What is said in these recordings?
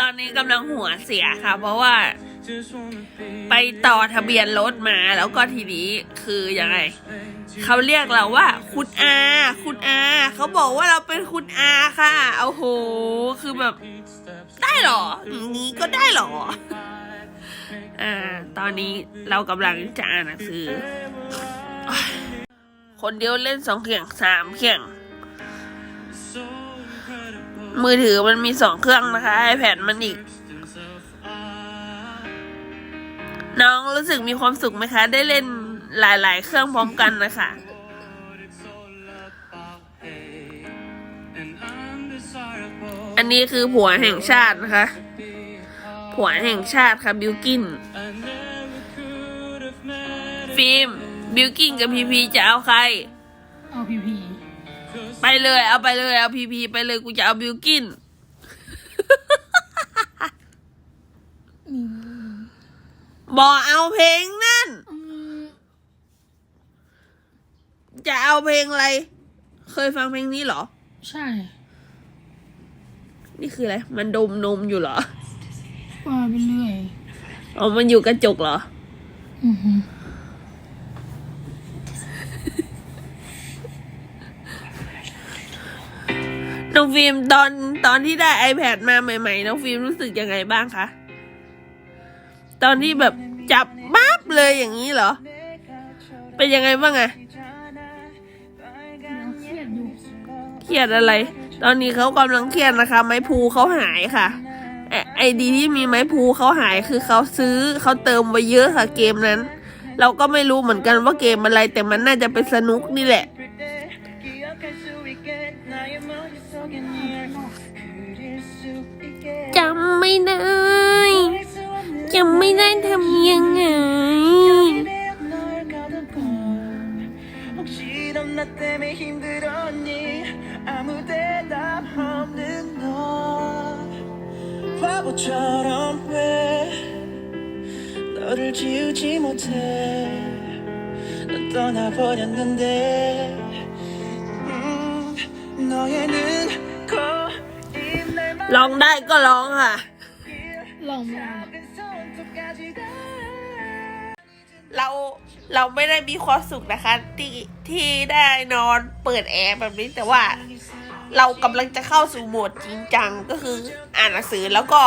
ตอนนี้กำลังหัวเสียค่ะ เพราะว่า ไปต่อทะเบียนรถมาแล้วก็ทีนี้คือยังไงเขาเรียกเราว่า คุณอา คุณอาเขาบอกว่าเราเป็นคุณอาค่ะโอ้โห คือแบบ ได้เหรออย่างนี้ก็ได้เหรออ่า ตอนนี้เรากำลังจะอ่านหนังสือ คนเดียวเล่นสองเข่งสามเข่ง มือถือมันมีสองเครื่องนะคะ iPad มันอีก น้องรู้สึกมีความสุขไหมคะ ได้เล่นหลาย ๆ เครื่องพร้อมกันนะคะอันนี้คือผัวแห่งชาตินะคะ ผัวแห่งชาติค่ะบิวกิน ฟิล์มบิวกินกับพีพีจะเอาใคร เอาพีพี ไปเลยเอาไปเลยเอาพีพีไปเลยกูจะเอาบิวกินบอเอาเพลงนั่น จะเอาเพลงอะไร เคยฟังเพลงนี้เหรอ ใช่ นี่คืออะไร มันดมนมอยู่เหรอว่าไปเรื่อย อ๋อ มันอยู่กระจกเหรอ อือหือ น้องฟิล์มตอนตอนที่ได้ iPad มาใหม่ๆน้องฟิล์มรู้สึกยังไงบ้างคะ ตอนที่แบบจับปั๊บเลยอย่างนี้เหรอ เป็นยังไงบ้างอะยังเครียดอะไร ตอนนี้เขากำลังเครียดนะคะ ไม้ภูเขาหายค่ะไอดีที่มีไม้ภูเขาหายคือเขาซื้อเขาเติมไว้เยอะค่ะเกมนั้น เราก็ไม่รู้เหมือนกันว่าเกมอะไรแต่มันน่าจะเป็นสนุกนี่แหละ Chồng mày đây Chồng mày đây thầm nhân ngại 혹시 넌나 때문에 힘들었니 아무 대답 없는 너 바보처럼 왜 너를 지우지 못해 넌 떠나버렸는데 ร้องได้ก็ร้องค่ะ ลองเราเราไม่ได้มีความสุขนะคะ ที่ที่ได้นอนเปิดแอร์แบบนี้แต่ว่า เรากำลังจะเข้าสู่โหมดจริงจังก็คืออ่านหนังสือแล้วก็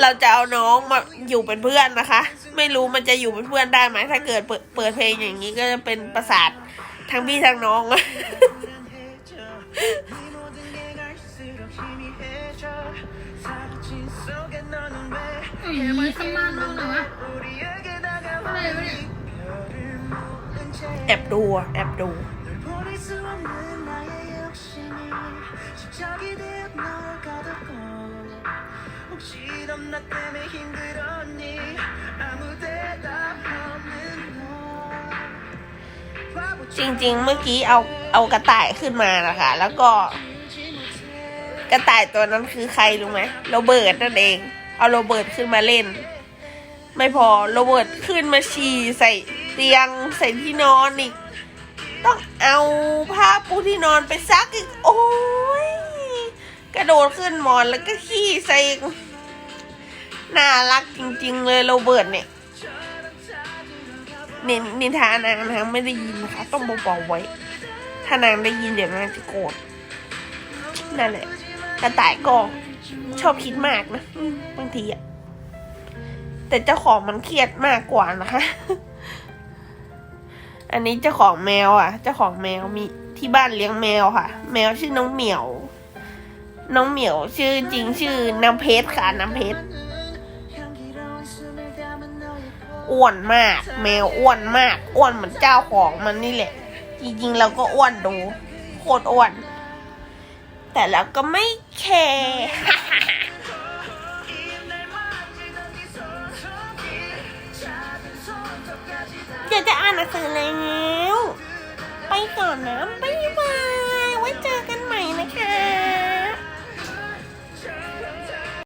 เราจะเอาน้องมาอยู่เป็นเพื่อนนะคะ ไม่รู้มันจะอยู่เป็นเพื่อนได้ไหมถ้าเกิดเปิดเปิดเพลงอย่างนี้ก็จะเป็นประสาททั้งพี่ทั้งน้อง 해줘 네 모든 게 갈수록 희미해져 사진 속에 너는 왜 เอ้ยมีข้างล่างน้องหน่อยวะ 우리에게 อะไรวะเนี่ย 다가오니 별을 모은 채 แอบดูอะแอบดู 널 버릴 수 없는 나의 욕심이 집착이 되어 널 가뒀고 혹시 넌 나 때문에 힘들었니 아무 대 จริง ๆ เมื่อกี้เอาเอากระต่ายขึ้นมานะคะ แล้วก็ กระต่ายตัวนั้นคือใครรู้ไหมโรเบิร์ตนั่นเอง เอาโรเบิร์ตขึ้นมาเล่น ไม่พอโรเบิร์ตขึ้นมาฉี่ใส่เตียงใส่ที่นอนอีกต้องเอาผ้าปูที่นอนไปซักอีก โอ้ยกระโดดขึ้นหมอนแล้วก็ขี้ใส่อีกน่ารักจริง ๆ เลยโรเบิร์ตเนี่ย นินนินทานางนะคะไม่ได้ยินนะคะ ต้องเบาๆไว้ ถ้านางได้ยินเดี๋ยวนางจะโกรธนั่นแหละกระต่ายก็ชอบคิดมากนะบางทีอะแต่เจ้าของมันเครียดมากกว่านะคะ อันนี้เจ้าของแมวอะ เจ้าของแมวมีที่บ้านเลี้ยงแมวค่ะ แมวชื่อน้องเหมียว น้องเหมียวชื่อจริงชื่อน้ำเพชรค่ะน้ำเพชร อ้วนมาก แมวอ้วนมาก อ้วนเหมือนเจ้าของมันนี่แหละ จริงๆเราก็อ้วนดูโคตรอ้วน แต่เราก็ไม่แคร์เดี๋ยวจะอ่านหนังสือแล้ว ไปก่อนนะ บ๊ายบาย ไว้เจอกัน